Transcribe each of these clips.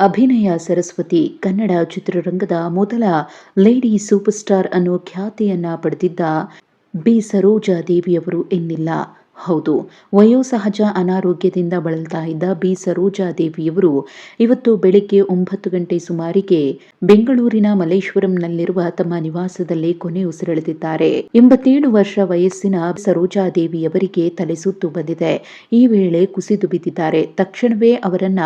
ಅಭಿನಯ ಸರಸ್ವತಿ ಕನ್ನಡ ಚಿತ್ರರಂಗದ ಮೊದಲ ಲೇಡಿ ಸೂಪರ್ ಸ್ಟಾರ್ ಅನ್ನೋ ಖ್ಯಾತಿಯನ್ನ ಪಡೆದಿದ್ದ ಬಿ. ಸರೋಜಾ ದೇವಿಯವರು ಎನ್ನಿಲ್ಲ ಹೌದು, ವಯೋಸಹಜ ಅನಾರೋಗ್ಯದಿಂದ ಬಳಲ್ತಾ ಇದ್ದ ಬಿ ಸರೋಜಾ ದೇವಿಯವರು ಇವತ್ತು ಬೆಳಿಗ್ಗೆ ಒಂಬತ್ತು ಗಂಟೆ ಸುಮಾರಿಗೆ ಬೆಂಗಳೂರಿನ ಮಲ್ಲೇಶ್ವರಂನಲ್ಲಿರುವ ತಮ್ಮ ನಿವಾಸದಲ್ಲಿ ಕೊನೆ ಉಸಿರೆಳೆದಿದ್ದಾರೆ. ಎಂಬತ್ತೇಳು ವರ್ಷ ವಯಸ್ಸಿನ ಸರೋಜಾ ದೇವಿಯವರಿಗೆ ತಲೆ ಸುತ್ತು ಬಂದಿದೆ. ಈ ವೇಳೆ ಕುಸಿದು ಬಿದ್ದಿದ್ದಾರೆ. ತಕ್ಷಣವೇ ಅವರನ್ನ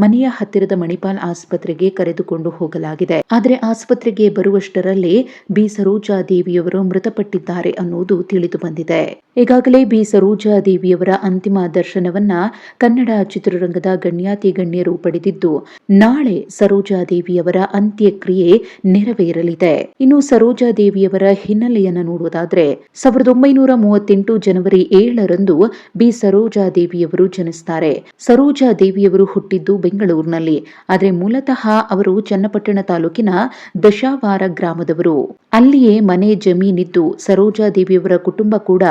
ಮನೆಯ ಹತ್ತಿರದ ಮಣಿಪಾಲ್ ಆಸ್ಪತ್ರೆಗೆ ಕರೆದುಕೊಂಡು ಹೋಗಲಾಗಿದೆ. ಆದರೆ ಆಸ್ಪತ್ರೆಗೆ ಬರುವಷ್ಟರಲ್ಲಿ ಬಿ ಸರೋಜಾ ದೇವಿಯವರು ಮೃತಪಟ್ಟಿದ್ದಾರೆ ಅನ್ನುವುದು ತಿಳಿದು ಬಂದಿದೆ. ಈಗಾಗಲೇ ಬಿ ಸರೋಜಾ ದೇವಿಯವರ ಅಂತಿಮ ದರ್ಶನವನ್ನ ಕನ್ನಡ ಚಿತ್ರರಂಗದ ಗಣ್ಯಾತಿ ಗಣ್ಯರು ಪಡೆದಿದ್ದು, ನಾಳೆ ಸರೋಜಾ ದೇವಿಯವರ ಅಂತ್ಯಕ್ರಿಯೆ ನೆರವೇರಲಿದೆ. ಇನ್ನು ಸರೋಜಾ ದೇವಿಯವರ ಹಿನ್ನೆಲೆಯನ್ನು ನೋಡುವುದಾದ್ರೆ, ಸಾವಿರದ ಒಂಬೈನೂರ ಮೂವತ್ತೆಂಟು ಜನವರಿ ಏಳರಂದು ಬಿ ಸರೋಜಾ ದೇವಿಯವರು ಜನಿಸ್ತಾರೆ. ಸರೋಜಾ ದೇವಿಯವರು ಹುಟ್ಟಿದ್ದು ಬೆಂಗಳೂರಿನಲ್ಲಿ. ಆದರೆ ಮೂಲತಃ ಅವರು ಚನ್ನಪಟ್ಟಣ ತಾಲೂಕಿನ ದಶಾವಾರ ಗ್ರಾಮದವರು. ಅಲ್ಲಿಯೇ ಮನೆ ಜಮೀನಿದ್ದು ಸರೋಜಾ ದೇವಿಯವರ ಕುಟುಂಬ ಕೂಡ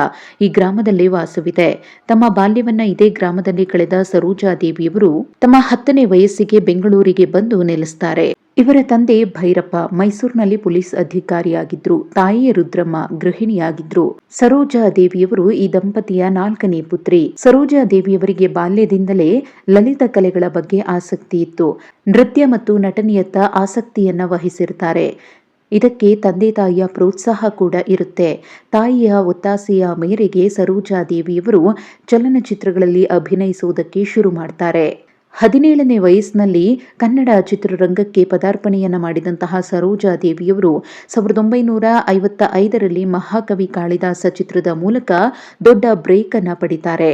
ಈ ಗ್ರಾಮದಲ್ಲೇ ವಾಸವಿದೆ. ತಮ್ಮ ಬಾಲ್ಯವನ್ನ ಇದೇ ಗ್ರಾಮದಲ್ಲಿ ಕಳೆದ ಸರೋಜಾ ದೇವಿಯವರು ತಮ್ಮ ಹತ್ತನೇ ವಯಸ್ಸಿಗೆ ಬೆಂಗಳೂರಿಗೆ ಬಂದು ನೆಲೆಸ್ತಾರೆ. ಇವರ ತಂದೆ ಭೈರಪ್ಪ ಮೈಸೂರಿನಲ್ಲಿ ಪೊಲೀಸ್ ಅಧಿಕಾರಿಯಾಗಿದ್ರು ತಾಯಿ ರುದ್ರಮ್ಮ ಗೃಹಿಣಿಯಾಗಿದ್ರು ಸರೋಜಾ ದೇವಿಯವರು ಈ ದಂಪತಿಯ ನಾಲ್ಕನೇ ಪುತ್ರಿ. ಸರೋಜಾ ದೇವಿಯವರಿಗೆ ಬಾಲ್ಯದಿಂದಲೇ ಲಲಿತ ಕಲೆಗಳ ಬಗ್ಗೆ ಆಸಕ್ತಿ ಇತ್ತು. ನೃತ್ಯ ಮತ್ತು ನಟನೆಯತ್ತ ಆಸಕ್ತಿಯನ್ನ ವಹಿಸಿರ್ತಾರೆ. ಇದಕ್ಕೆ ತಂದೆ ತಾಯಿಯ ಪ್ರೋತ್ಸಾಹ ಕೂಡ ಇರುತ್ತೆ. ತಾಯಿಯ ಒತ್ತಾಸೆಯ ಮೇರೆಗೆ ಸರೋಜಾ ದೇವಿಯವರು ಚಲನಚಿತ್ರಗಳಲ್ಲಿ ಅಭಿನಯಿಸುವುದಕ್ಕೆ ಶುರು ಮಾಡ್ತಾರೆ. ಹದಿನೇಳನೇ ವಯಸ್ಸಿನಲ್ಲಿ ಕನ್ನಡ ಚಿತ್ರರಂಗಕ್ಕೆ ಪದಾರ್ಪಣೆಯನ್ನು ಮಾಡಿದಂತಹ ಸರೋಜಾ ದೇವಿಯವರು ಸಾವಿರದ ಒಂಬೈನೂರ ಐವತ್ತ ಐದರಲ್ಲಿ ಮಹಾಕವಿ ಕಾಳಿದಾಸ ಚಿತ್ರದ ಮೂಲಕ ದೊಡ್ಡ ಬ್ರೇಕ್ ಅನ್ನು ಪಡಿತಾರೆ.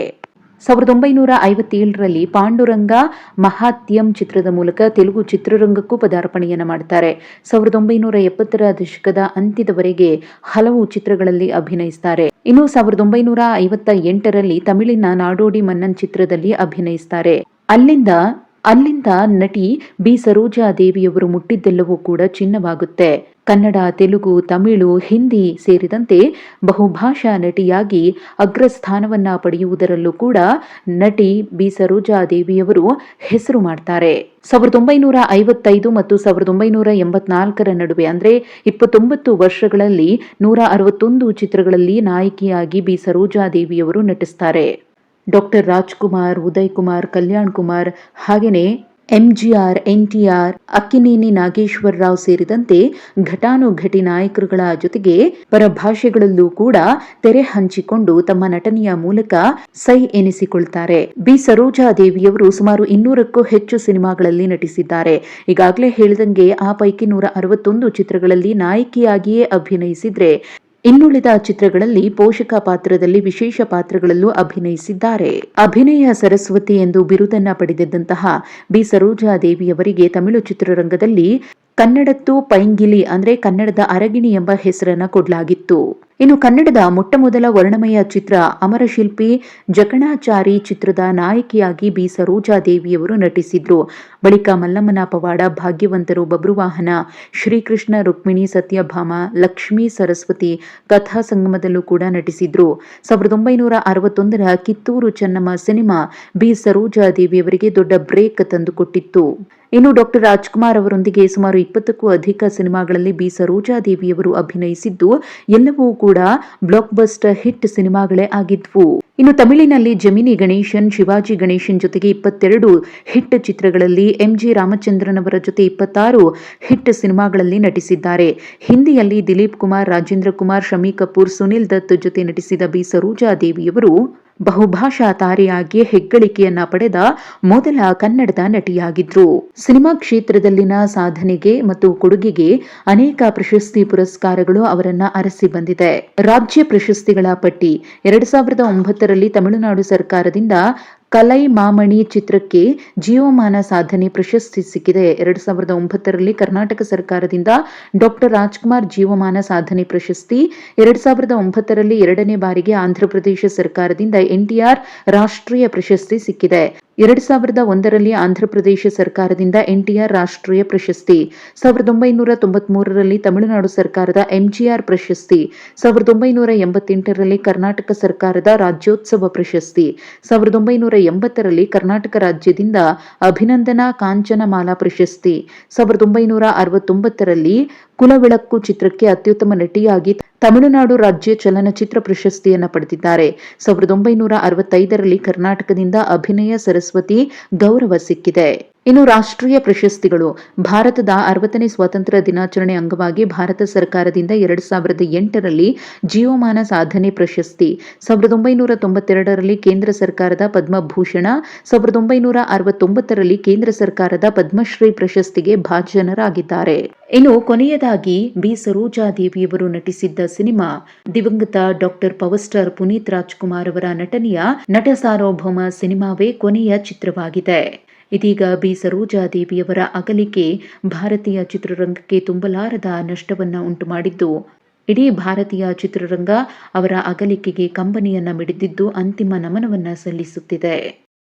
ಸಾವಿರದ ಒಂಬೈನೂರ ಐವತ್ತೇಳರಲ್ಲಿ ಪಾಂಡುರಂಗ ಮಹಾತ್ಯಂ ಚಿತ್ರದ ಮೂಲಕ ತೆಲುಗು ಚಿತ್ರರಂಗಕ್ಕೂ ಪದಾರ್ಪಣೆಯನ್ನು ಮಾಡ್ತಾರೆ. ಸಾವಿರದ ಒಂಬೈನೂರ ಎಪ್ಪತ್ತರ ದಶಕದ ಅಂತ್ಯದವರೆಗೆ ಹಲವು ಚಿತ್ರಗಳಲ್ಲಿ ಅಭಿನಯಿಸ್ತಾರೆ. ಇನ್ನು ಸಾವಿರದ ಒಂಬೈನೂರ ಐವತ್ತ ಎಂಟರಲ್ಲಿ ತಮಿಳಿನ ನಾಡೋಡಿ ಮನ್ನನ್ ಚಿತ್ರದಲ್ಲಿ ಅಭಿನಯಿಸ್ತಾರೆ. ಅಲ್ಲಿಂದ ಅಲ್ಲಿಂದ ನಟಿ ಬಿ. ಸರೋಜಾ ದೇವಿಯವರು ಮುಟ್ಟಿದ್ದೆಲ್ಲವೂ ಕೂಡ ಚಿನ್ನವಾಗುತ್ತೆ. ಕನ್ನಡ, ತೆಲುಗು, ತಮಿಳು, ಹಿಂದಿ ಸೇರಿದಂತೆ ಬಹುಭಾಷಾ ನಟಿಯಾಗಿ ಅಗ್ರಸ್ಥಾನವನ್ನ ಪಡೆಯುವುದರಲ್ಲೂ ಕೂಡ ನಟಿ ಬಿ. ಸರೋಜಾ ದೇವಿಯವರು ಹೆಸರು ಮಾಡ್ತಾರೆ. ಸಾವಿರದ ಒಂಬೈನೂರ ಐವತ್ತೈದು ಮತ್ತು ಸಾವಿರದ ಒಂಬೈನೂರ ಎಂಬತ್ನಾಲ್ಕರ ನಡುವೆ ಅಂದರೆ ಇಪ್ಪತ್ತೊಂಬತ್ತು ವರ್ಷಗಳಲ್ಲಿ ನೂರ ಅರವತ್ತೊಂದು ಚಿತ್ರಗಳಲ್ಲಿ ನಾಯಕಿಯಾಗಿ ಬಿ. ಸರೋಜಾ ದೇವಿಯವರು ನಟಿಸ್ತಾರೆ. ಡಾಕ್ಟರ್ ರಾಜ್ಕುಮಾರ್, ಉದಯ್ ಕುಮಾರ್, ಕಲ್ಯಾಣ್ ಕುಮಾರ್ ಹಾಗೆಯೇ ಎಂಜಿಆರ್, ಎನ್ಟಿಆರ್, ಅಕ್ಕಿನೇನಿ ನಾಗೇಶ್ವರ ರಾವ್ ಸೇರಿದಂತೆ ಘಟಾನುಘಟಿ ನಾಯಕರುಗಳ ಜೊತೆಗೆ ಪರಭಾಷೆಗಳಲ್ಲೂ ಕೂಡ ತೆರೆ ಹಂಚಿಕೊಂಡು ತಮ್ಮ ನಟನೆಯ ಮೂಲಕ ಸೈ ಎನಿಸಿಕೊಳ್ತಾರೆ. ಬಿ. ಸರೋಜಾ ದೇವಿಯವರು ಸುಮಾರು ಇನ್ನೂರಕ್ಕೂ ಹೆಚ್ಚು ಸಿನಿಮಾಗಳಲ್ಲಿ ನಟಿಸಿದ್ದಾರೆ. ಈಗಾಗಲೇ ಹೇಳಿದಂಗೆ ಆ ಪೈಕಿ ನೂರ ಅರವತ್ತೊಂದು ಚಿತ್ರಗಳಲ್ಲಿ ನಾಯಕಿಯಾಗಿಯೇ ಅಭಿನಯಿಸಿದ್ರೆ ಇನ್ನುಳಿದ ಚಿತ್ರಗಳಲ್ಲಿ ಪೋಷಕ ಪಾತ್ರದಲ್ಲಿ ವಿಶೇಷ ಪಾತ್ರಗಳಲ್ಲೂ ಅಭಿನಯಿಸಿದ್ದಾರೆ. ಅಭಿನಯ ಸರಸ್ವತಿ ಎಂದು ಬಿರುದನ್ನ ಪಡೆದಿದ್ದಂತಹ ಬಿ. ಸರೋಜಾ ದೇವಿಯವರಿಗೆ ತಮಿಳು ಚಿತ್ರರಂಗದಲ್ಲಿ ಕನ್ನಡತ್ತು ಪೈಂಗಿಲಿ ಅಂದ್ರೆ ಕನ್ನಡದ ಅರಗಿಣಿ ಎಂಬ ಹೆಸರನ್ನ ಕೊಡಲಾಗಿತ್ತು. ಇನ್ನು ಕನ್ನಡದ ಮೊಟ್ಟಮೊದಲ ವರ್ಣಮಯ ಚಿತ್ರ ಅಮರಶಿಲ್ಪಿ ಜಕಣಾಚಾರಿ ಚಿತ್ರದ ನಾಯಕಿಯಾಗಿ ಬಿ ಸರೋಜಾದೇವಿಯವರು ನಟಿಸಿದ್ರು. ಬಳಿಕ ಮಲ್ಲಮ್ಮನ ಪವಾಡ ಭಾಗ್ಯವಂತರು ಬಬ್ರುವಾಹನ ಶ್ರೀಕೃಷ್ಣ, ರುಕ್ಮಿಣಿ, ಸತ್ಯಭಾಮ, ಲಕ್ಷ್ಮೀ ಸರಸ್ವತಿ ಕಥಾ ಸಂಗಮದಲ್ಲೂ ಕೂಡ ನಟಿಸಿದ್ರು. ಸಾವಿರದ ಒಂಬೈನೂರ ಅರವತ್ತೊಂದರ ಕಿತ್ತೂರು ಚೆನ್ನಮ್ಮ ಸಿನಿಮಾ ಬಿ ಸರೋಜಾದೇವಿಯವರಿಗೆ ದೊಡ್ಡ ಬ್ರೇಕ್ ತಂದುಕೊಟ್ಟಿತ್ತು. ಇನ್ನು ಡಾಕ್ಟರ್ ರಾಜ್ಕುಮಾರ್ ಅವರೊಂದಿಗೆ ಸುಮಾರು ಇಪ್ಪತ್ತಕ್ಕೂ ಅಧಿಕ ಸಿನಿಮಾಗಳಲ್ಲಿ ಬಿ ಸರೋಜಾ ದೇವಿಯವರು ಅಭಿನಯಿಸಿದ್ದು, ಎಲ್ಲವೂ ಕೂಡ ಬ್ಲಾಕ್ ಬಸ್ಟರ್ ಹಿಟ್ ಸಿನಿಮಾಗಳೇ ಆಗಿದ್ವು. ಇನ್ನು ತಮಿಳಿನಲ್ಲಿ ಜಮಿನಿ ಗಣೇಶನ್, ಶಿವಾಜಿ ಗಣೇಶನ್ ಜೊತೆಗೆ ಇಪ್ಪತ್ತೆರಡು ಹಿಟ್ ಚಿತ್ರಗಳಲ್ಲಿ ಎಂಜಿ ರಾಮಚಂದ್ರನ್ ಅವರ ಜೊತೆ ಇಪ್ಪತ್ತಾರು ಹಿಟ್ ಸಿನಿಮಾಗಳಲ್ಲಿ ನಟಿಸಿದ್ದಾರೆ. ಹಿಂದಿಯಲ್ಲಿ ದಿಲೀಪ್ ಕುಮಾರ್, ರಾಜೇಂದ್ರ ಕುಮಾರ್, ಶಮಿ ಕಪೂರ್, ಸುನಿಲ್ ದತ್ ಜೊತೆ ನಟಿಸಿದ ಬಿ ಸರೋಜಾ ಬಹುಭಾಷಾ ತಾರೆಯಾಗಿ ಹೆಗ್ಗಳಿಕೆಯನ್ನ ಪಡೆದ ಮೊದಲ ಕನ್ನಡದ ನಟಿಯಾಗಿದ್ರು. ಸಿನಿಮಾ ಕ್ಷೇತ್ರದಲ್ಲಿನ ಸಾಧನೆಗೆ ಮತ್ತು ಕೊಡುಗೆಗೆ ಅನೇಕ ಪ್ರಶಸ್ತಿ ಪುರಸ್ಕಾರಗಳು ಅವರನ್ನ ಅರಸಿ ಬಂದಿದೆ. ರಾಜ್ಯ ಪ್ರಶಸ್ತಿಗಳ ಪಟ್ಟಿ ಎರಡ್ ಸಾವಿರದ ಒಂಬತ್ತರಲ್ಲಿ ತಮಿಳುನಾಡು ಸರ್ಕಾರದಿಂದ ಕಲೈ ಮಾಮಣಿ ಚಿತ್ರಕ್ಕೆ ಜೀವಮಾನ ಸಾಧನೆ ಪ್ರಶಸ್ತಿ ಸಿಕ್ಕಿದೆ. ಎರಡು ಸಾವಿರದ ಒಂಬತ್ತರಲ್ಲಿ ಕರ್ನಾಟಕ ಸರ್ಕಾರದಿಂದ ಡಾಕ್ಟರ್ ರಾಜ್ಕುಮಾರ್ ಜೀವಮಾನ ಸಾಧನೆ ಪ್ರಶಸ್ತಿ, ಎರಡು ಸಾವಿರದ ಒಂಬತ್ತರಲ್ಲಿ ಎರಡನೇ ಬಾರಿಗೆ ಆಂಧ್ರಪ್ರದೇಶ ಸರ್ಕಾರದಿಂದ ಎನ್ಟಿಆರ್ ರಾಷ್ಟ್ರೀಯ ಪ್ರಶಸ್ತಿ ಸಿಕ್ಕಿದೆ. ಎರಡು ಸಾವಿರದ ಒಂದರಲ್ಲಿ ಆಂಧ್ರಪ್ರದೇಶ ಸರ್ಕಾರದಿಂದ ಎನ್ಟಿಆರ್ ರಾಷ್ಟ್ರೀಯ ಪ್ರಶಸ್ತಿ, ಸಾವಿರದ ಒಂಬೈನೂರ ತಮಿಳುನಾಡು ಸರ್ಕಾರದ ಎಂಜಿಆರ್ ಪ್ರಶಸ್ತಿ, ಸಾವಿರದ ಒಂಬೈನೂರ ಕರ್ನಾಟಕ ಸರ್ಕಾರದ ರಾಜ್ಯೋತ್ಸವ ಪ್ರಶಸ್ತಿ, ಸಾವಿರದ ಒಂಬೈನೂರ ಎಂಬತ್ತರಲ್ಲಿ ಕರ್ನಾಟಕ ರಾಜ್ಯದಿಂದ ಅಭಿನಂದನಾ ಕಾಂಚನಮಾಲಾ ಪ್ರಶಸ್ತಿ, ಸಾವಿರದ ಒಂಬೈನೂರ ಅರವತ್ತೊಂಬತ್ತರಲ್ಲಿ ಕುಲವಿಳಕ್ಕು ಚಿತ್ರಕ್ಕೆ ಅತ್ಯುತ್ತಮ ನಟಿಯಾಗಿ ತಮಿಳುನಾಡು ರಾಜ್ಯ ಚಲನಚಿತ್ರ ಪ್ರಶಸ್ತಿಯನ್ನು ಪಡೆದಿದ್ದಾರೆ, ಸಾವಿರದ ಒಂಬೈನೂರ ಅರವತ್ತೈದರಲ್ಲಿ ಕರ್ನಾಟಕದಿಂದ ಅಭಿನಯ ಸರಸ್ವತಿ ಗೌರವ ಸಿಕ್ಕಿದೆ. ಇನ್ನು ರಾಷ್ಟ್ರೀಯ ಪ್ರಶಸ್ತಿಗಳು. ಭಾರತದ ಅರವತ್ತನೇ ಸ್ವಾತಂತ್ರ್ಯ ದಿನಾಚರಣೆ ಅಂಗವಾಗಿ ಭಾರತ ಸರ್ಕಾರದಿಂದ ಎರಡು ಸಾವಿರದ ಎಂಟರಲ್ಲಿ ಜೀವಮಾನ ಸಾಧನೆ ಪ್ರಶಸ್ತಿ. ಸಾವಿರದ ಒಂಬೈನೂರ ತೊಂಬತ್ತೆರಡರಲ್ಲಿ ಕೇಂದ್ರ ಸರ್ಕಾರದ ಪದ್ಮಭೂಷಣ. ಸಾವಿರದ ಒಂಬೈನೂರ ಅರವತ್ತೊಂಬತ್ತರಲ್ಲಿ ಕೇಂದ್ರ ಸರ್ಕಾರದ ಪದ್ಮಶ್ರೀ ಪ್ರಶಸ್ತಿಗೆ ಭಾಜನರಾಗಿದ್ದಾರೆ. ಇನ್ನು ಕೊನೆಯದಾಗಿ ಬಿ. ಸರೋಜಾದೇವಿಯವರು ನಟಿಸಿದ್ದ ಸಿನಿಮಾ, ದಿವಂಗತ doctor power star Puneeth Rajkumar ಅವರ ನಟನೆಯ ನಟ ಸಾರ್ವಭೌಮ ಸಿನಿಮಾವೇ ಕೊನೆಯ ಚಿತ್ರವಾಗಿದೆ. ಇದೀಗ ಬಿ ಸರೋಜಾದೇವಿಯವರ ಅಗಲಿಕೆ ಭಾರತೀಯ ಚಿತ್ರರಂಗಕ್ಕೆ ತುಂಬಲಾರದ ನಷ್ಟವನ್ನು ಉಂಟು ಮಾಡಿದ್ದು ಇಡೀ ಭಾರತೀಯ ಚಿತ್ರರಂಗ ಅವರ ಅಗಲಿಕೆಗೆ ಕಂಬನಿಯನ್ನ ಮಿಡಿದಿದ್ದು ಅಂತಿಮ ನಮನವನ್ನ ಸಲ್ಲಿಸುತ್ತಿದೆ.